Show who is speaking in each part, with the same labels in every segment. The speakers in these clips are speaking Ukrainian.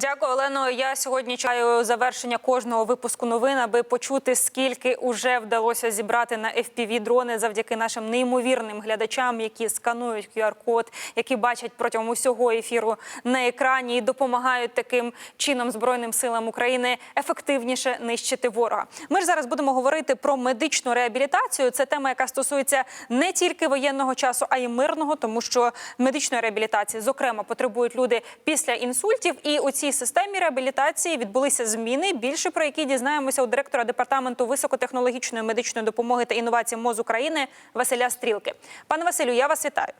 Speaker 1: Дякую, Олено. Я сьогодні чекаю завершення кожного випуску новин, аби почути, скільки уже вдалося зібрати на fpv дрони завдяки нашим неймовірним глядачам, які сканують QR-код, які бачать протягом усього ефіру на екрані і допомагають таким чином збройним силам України ефективніше нищити ворога. Ми ж зараз будемо говорити про медичну реабілітацію. Це тема, яка стосується не тільки воєнного часу, а й мирного, тому що медичної реабілітації, зокрема, потребують люди після інсультів. І у цій системі реабілітації відбулися зміни, більше про які дізнаємося у директора департаменту високотехнологічної медичної допомоги та інновацій МОЗ України Василя Стрілки. Пане Василю, я вас вітаю.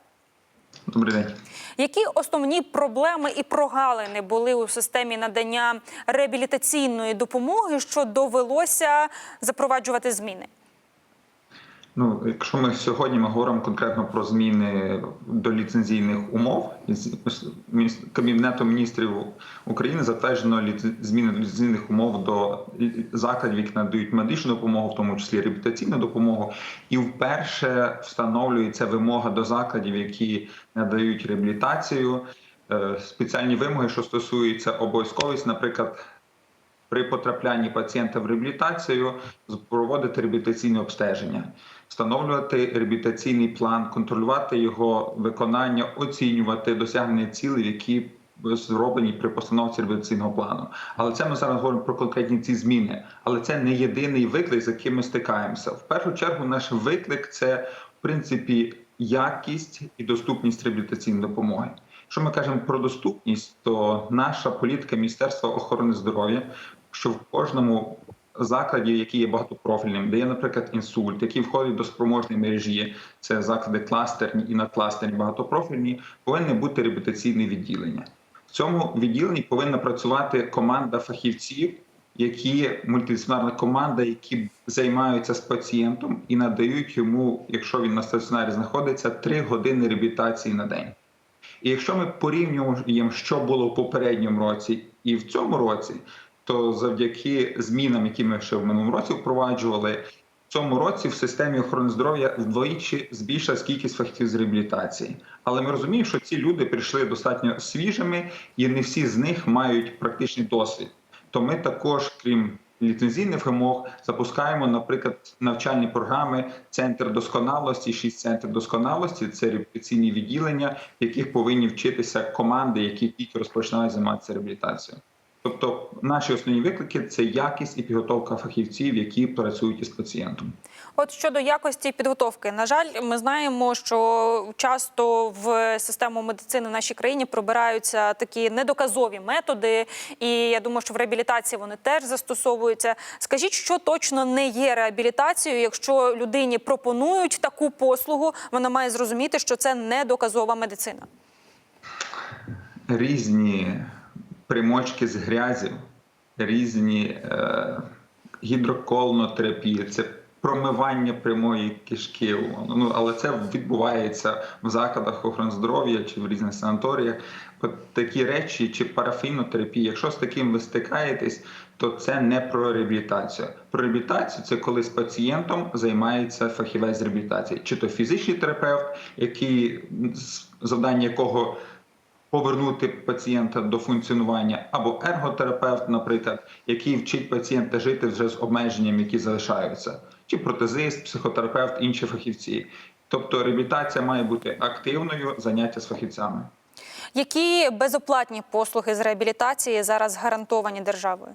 Speaker 2: Добрий день.
Speaker 1: Які основні проблеми і прогалини були у системі надання реабілітаційної допомоги, що довелося запроваджувати зміни?
Speaker 2: Ну, якщо ми сьогодні ми говоримо конкретно про зміни до ліцензійних умов, Кабінетом міністрів України затверджено зміни до ліцензійних умов до закладів, які надають медичну допомогу, в тому числі реабілітаційну допомогу, і вперше встановлюється вимога до закладів, які надають реабілітацію, е, спеціальні вимоги, що стосуються обов'язковість, наприклад. При потраплянні пацієнта в реабілітацію проводити реабілітаційне обстеження, встановлювати реабілітаційний план, контролювати його виконання, оцінювати досягнення цілей, які зроблені при постановці реабілітаційного плану. Але це ми зараз говоримо про конкретні ці зміни. Але це не єдиний виклик, з яким ми стикаємося. В першу чергу, наш виклик це в принципі якість і доступність реабілітаційної допомоги. Якщо ми кажемо про доступність, то наша політика Міністерства охорони здоров'я, що в кожному закладі, який є багатопрофільним, де є, наприклад, інсульт, який входить до спроможної мережі, це заклади кластерні і надкластерні багатопрофільні, повинне бути реабілітаційне відділення. В цьому відділенні повинна працювати команда фахівців, які мультидисциплінарна команда, які займаються з пацієнтом і надають йому, якщо він на стаціонарі знаходиться, 3 години реабілітації на день. І якщо ми порівнюємо, що було в попередньому році і в цьому році, то завдяки змінам, які ми ще в минулому році впроваджували, в цьому році в системі охорони здоров'я вдвічі збільшилась кількість фахівців з реабілітації. Але ми розуміємо, що ці люди прийшли достатньо свіжими, і не всі з них мають практичний досвід. То ми також, крім ліцензійних вимог, запускаємо, наприклад, навчальні програми Центр досконалості, шість центрів досконалості це реабілітаційні відділення, в яких повинні вчитися команди, які тільки розпочинають займатися реабілітацією. Тобто наші основні виклики це якість і підготовка фахівців, які працюють із пацієнтом.
Speaker 1: От щодо якості підготовки, на жаль, ми знаємо, що часто в систему медицини в нашій країні пробираються такі недоказові методи, і я думаю, що в реабілітації вони теж застосовуються. Скажіть, що точно не є реабілітацією, якщо людині пропонують таку послугу, вона має зрозуміти, що це недоказова медицина.
Speaker 2: Різні примочки з грязі, різні е, гідроколонотерапії, це промивання прямої кишки. Ну, але це відбувається в закладах охорони здоров'я чи в різних санаторіях. Такі речі чи парафінотерапія, якщо з таким ви стикаєтесь, то це не про реабілітацію. Про реабілітацію це коли з пацієнтом займається фахівець реабілітації, чи то фізичний терапевт, який завдання якого повернути пацієнта до функціонування, або ерготерапевт, наприклад, який вчить пацієнта жити вже з обмеженнями, які залишаються, чи протезист, психотерапевт, інші фахівці. Тобто реабілітація має бути активною заняття з фахівцями.
Speaker 1: Які безоплатні послуги з реабілітації зараз гарантовані державою?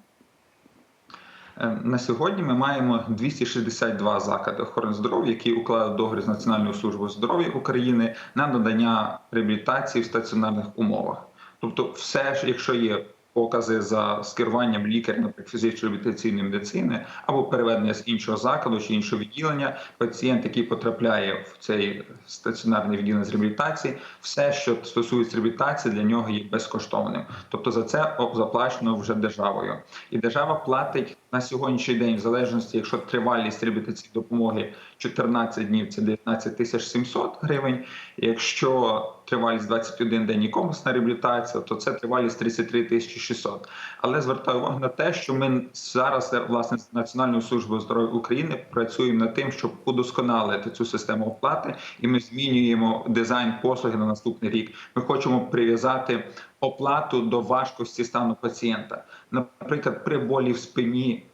Speaker 2: Е, На сьогодні ми маємо 262 заклади охорони здоров'я, які уклали договір з Національною службою здоров'я України на надання реабілітації в стаціонарних умовах. Тобто, все ж, якщо є покази за скеруванням лікаря, наприклад, фізичної реабілітаційної медицини або переведення з іншого закладу чи іншого відділення, пацієнт, який потрапляє в цей стаціонарний відділення з реабілітації, все, що стосується реабілітації, для нього є безкоштовним. Тобто за це заплачено вже державою, і держава платить на сьогоднішній день, в залежності, якщо тривалість реабілітаційної допомоги 14 днів, це 19 тисяч 700 гривень. Якщо тривалість 21 день і комплексна реабілітація, то це тривалість 33 тисячі 600. Але звертаю увагу на те, що ми зараз власне з Національною службою здоров'я України працюємо над тим, щоб удосконалити цю систему оплати, і ми змінюємо дизайн послуги на наступний рік. Ми хочемо прив'язати оплату до важкості стану пацієнта. Наприклад, при болі в спині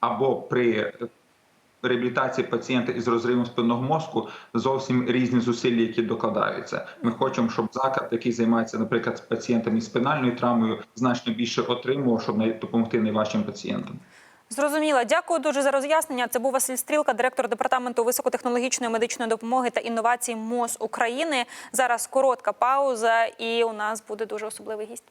Speaker 2: або при реабілітації пацієнта із розривом спинного мозку зовсім різні зусилля, які докладаються. Ми хочемо, щоб заклад, який займається, наприклад, з пацієнтами із спинальною травмою, значно більше отримував, щоб допомогти найважчим пацієнтам.
Speaker 1: Зрозуміло. Дякую дуже за роз'яснення. Це був Василь Стрілка, директор департаменту високотехнологічної медичної допомоги та інновацій МОЗ України. Зараз коротка пауза, і у нас буде дуже особливий гість.